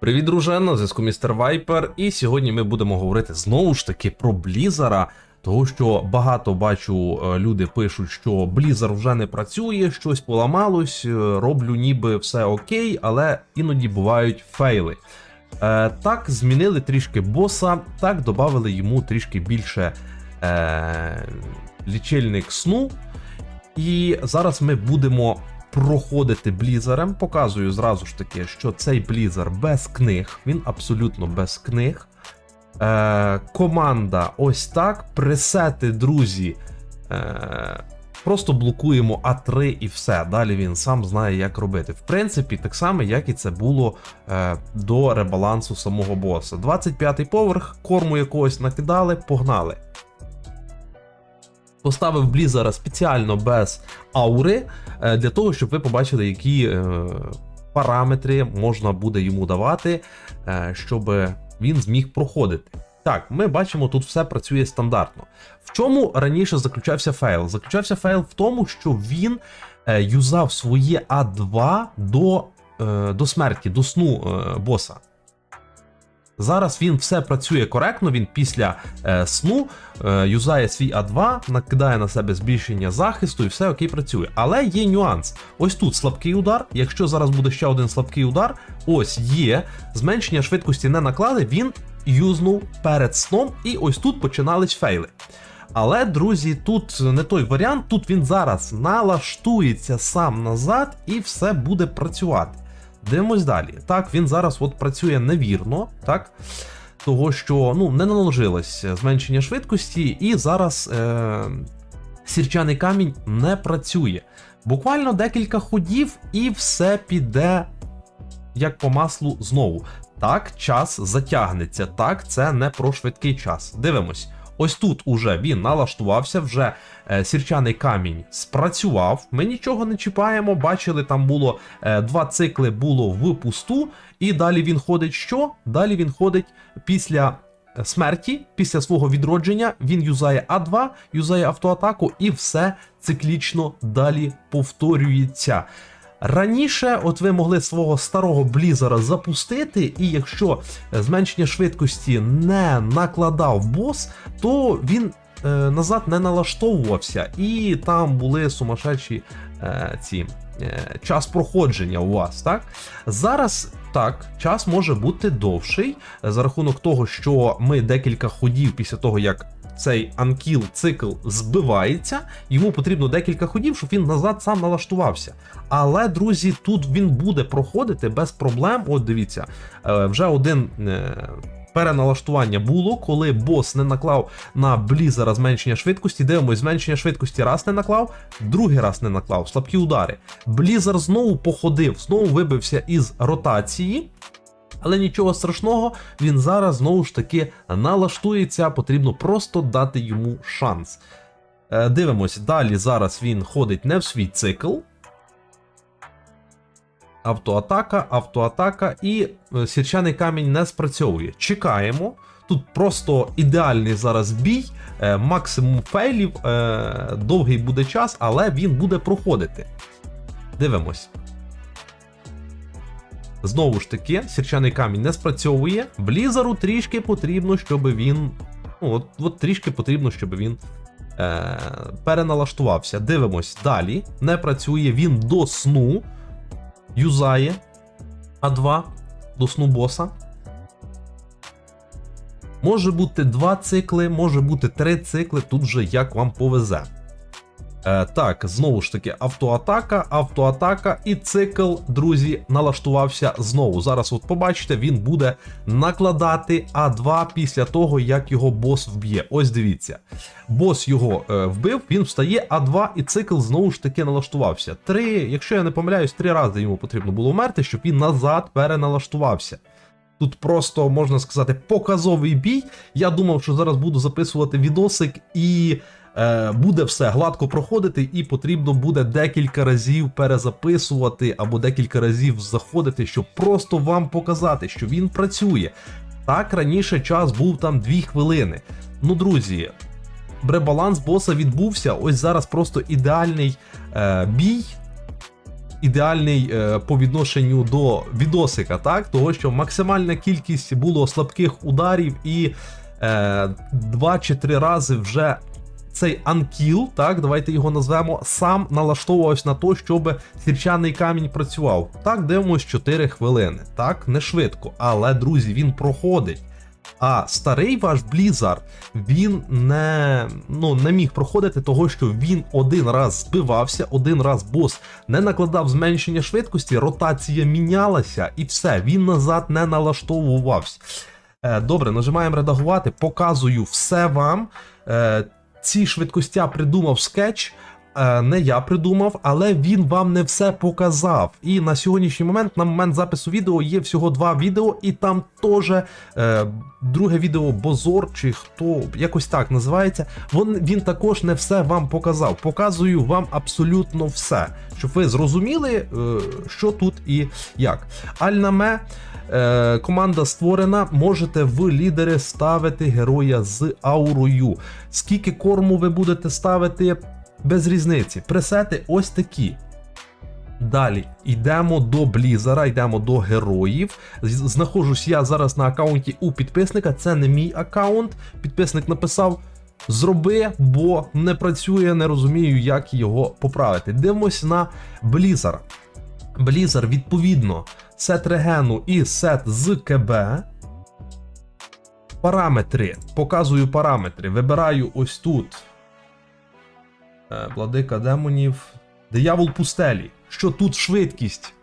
Привіт, друже, на зв'язку містер Вайпер. І сьогодні ми будемо говорити знову ж таки про Блізера. Того, що багато бачу, е, люди пишуть, що Блізер вже не працює, щось поламалось, е, роблю ніби все окей, але іноді бувають фейли. Е, так, змінили трішки боса, так, додали йому трішки більше е, лічильник сну. І зараз ми будемо проходити блізером. Показую зразу ж таки, що цей блізер без книг, він абсолютно без книг. Е, команда ось так. Пресети, друзі. Е, просто блокуємо А3 і все. Далі він сам знає, як робити. В принципі, так само, як і це було е, до ребалансу самого боса. 25-й поверх, корму якогось накидали, погнали. Поставив Блізера спеціально без аури, е, для того, щоб ви побачили, які е, параметри можна буде йому давати, е, щоб він зміг проходити. Так, ми бачимо, тут все працює стандартно. В чому раніше заключався фейл? Заключався фейл в тому, що він юзав своє А2 до, до смерті, до сну боса. Зараз він все працює коректно. Він після е, сну е, юзає свій А2, накидає на себе збільшення захисту і все окей працює. Але є нюанс. Ось тут слабкий удар. Якщо зараз буде ще один слабкий удар, ось є. Зменшення швидкості не наклали, він юзнув перед сном, і ось тут починались фейли. Але, друзі, тут не той варіант, тут він зараз налаштується сам назад і все буде працювати. Дивимось далі. Так, він зараз от працює невірно, так? Того, що ну, не наложилось зменшення швидкості, і зараз е- сірчаний камінь не працює. Буквально декілька ходів, і все піде як по маслу знову. Так, час затягнеться. Так, це не про швидкий час. Дивимось. Ось тут уже він налаштувався, вже е, сірчаний камінь спрацював. Ми нічого не чіпаємо. Бачили, там було е, два цикли було в пусту, і далі він ходить що? Далі він ходить після е, смерті, після свого відродження. Він юзає А2, юзає автоатаку, і все циклічно далі повторюється. Раніше, от ви могли свого старого блізера запустити, і якщо е, зменшення швидкості не накладав бос, то він е, назад не налаштовувався, і там були сумасшедші е, ці е, час проходження у вас. Так зараз так, час може бути довший за рахунок того, що ми декілька ходів після того, як цей анкіл цикл збивається, йому потрібно декілька ходів, щоб він назад сам налаштувався. Але, друзі, тут він буде проходити без проблем. От дивіться, е, вже один. е, Переналаштування було, коли бос не наклав на блізера зменшення швидкості. Дивимось, зменшення швидкості раз не наклав, другий раз не наклав, слабкі удари. Блізер знову походив, знову вибився із ротації. Але нічого страшного, він зараз знову ж таки налаштується, потрібно просто дати йому шанс. Е, Дивимось, далі зараз він ходить не в свій цикл. Автоатака, автоатака, і е, сірчаний камінь не спрацьовує. Чекаємо. Тут просто ідеальний зараз бій, е, максимум фейлів, довгий буде час, але він буде проходити. Дивимось. Знову ж таки, сірчаний камінь не спрацьовує. Блізеру трішки потрібно, щоб він. Ну, от, от трішки потрібно, щоб він е, переналаштувався. Дивимось далі. Не працює він до сну. Юзає А2 до сну боса. Може бути два цикли, може бути три цикли, тут вже як вам повезе. Е, так, знову ж таки, автоатака, автоатака і цикл, друзі, налаштувався знову. Зараз, от побачите, він буде накладати А2 після того, як його бос вб'є. Ось дивіться. Бос його е, вбив, він встає, А2 і цикл знову ж таки налаштувався. Три, якщо я не помиляюсь, три рази йому потрібно було вмерти, щоб він назад переналаштувався. Тут просто можна сказати показовий бій. Я думав, що зараз буду записувати відосик і буде все гладко проходити, і потрібно буде декілька разів перезаписувати або декілька разів заходити, щоб просто вам показати, що він працює. Так, раніше час був там 2 хвилини. Ну, друзі, ребаланс боса відбувся. Ось зараз просто ідеальний е, бій. ідеальний е, по відношенню до відосика, так? Того, що максимальна кількість було слабких ударів, і е, два чи три рази вже цей анкіл, так, давайте його назвемо, сам налаштовувався на те, щоб сірчаний камінь працював. Так, дивимось 4 хвилини. Так, не швидко, але друзі, він проходить. А старий ваш Blizzard, він не, ну, не міг проходити того, що він один раз збивався, один раз бос не накладав зменшення швидкості, ротація мінялася, і все, він назад не налаштовувався. Е, Добре, нажимаємо редагувати, показую все вам. Ці швидкостя придумав скетч. Е, Не я придумав, але він вам не все показав. І на сьогоднішній момент, на момент запису відео, є всього два відео, і там теж е, друге відео Бозор, чи хто якось так називається. Він, він також не все вам показав. Показую вам абсолютно все, щоб ви зрозуміли, е, що тут і як. Альнаме. Е, команда створена, можете в лідери ставити героя з аурою. Скільки корму ви будете ставити, без різниці. Пресети ось такі. Далі йдемо до Блізера, йдемо до героїв. Знаходжусь я зараз на аккаунті у підписника. Це не мій аккаунт. Підписник написав: зроби, бо не працює, не розумію, як його поправити. Дивимось на Блізера. Блізер, відповідно, сет регену і сет з КБ. Параметри. Показую параметри. Вибираю ось тут. Е, Владика демонів. Диявол пустелі. Що тут швидкість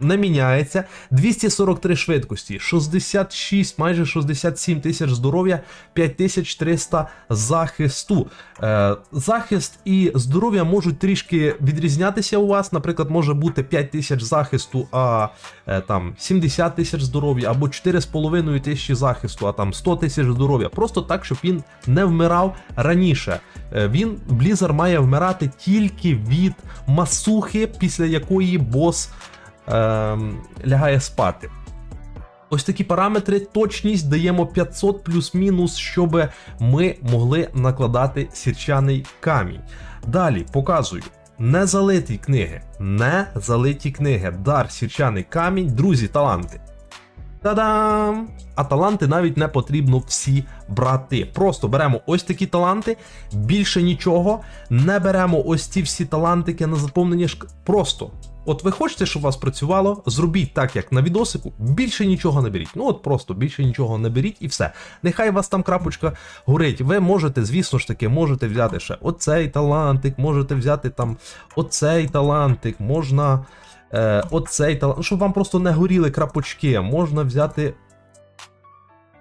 не міняється. 243 швидкості, 66, майже 67 тисяч здоров'я, 5300 захисту. Е, захист і здоров'я можуть трішки відрізнятися у вас. Наприклад, може бути 5 тисяч захисту, а е, там 70 тисяч здоров'я, або 4,5 тисячі захисту, а там 100 тисяч здоров'я. Просто так, щоб він не вмирав раніше. Е, Він Блізер має вмирати тільки від масухи, після якої бос лягає спати. Ось такі параметри, точність даємо 500 плюс-мінус, щоб ми могли накладати сірчаний камінь. Далі показую. Незалиті книги. Незалиті книги. Дар сірчаний камінь, друзі, таланти. Та-дам! А таланти навіть не потрібно всі брати. Просто беремо ось такі таланти, більше нічого. Не беремо ось ці всі талантики на заповнення шк... Просто. От ви хочете, щоб у вас працювало, зробіть так, як на відосику, більше нічого не беріть. Ну от просто більше нічого не беріть і все. Нехай вас там крапочка горить. Ви можете, звісно ж таки, можете взяти ще оцей талантик, можете взяти там оцей талантик, можна е, оцей талант, ну, щоб вам просто не горіли крапочки, можна взяти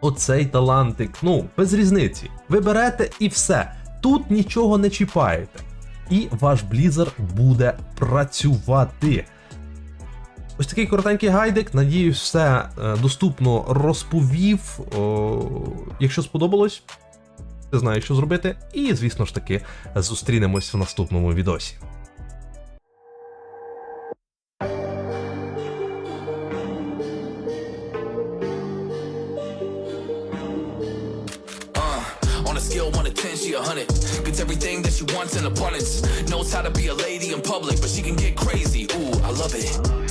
оцей талантик. Ну, без різниці. Ви берете і все. Тут нічого не чіпаєте. І ваш блізер буде працювати. Ось такий коротенький гайдик. Надіюсь, все е, доступно розповів. О, якщо сподобалось, ти знаєш, що зробити. І, звісно ж таки, зустрінемось в наступному відосі. A scale 1 to 10, she a 100. Gets everything that she wants in abundance. Knows how to be a lady in public, but she can get crazy. Ooh, I love it.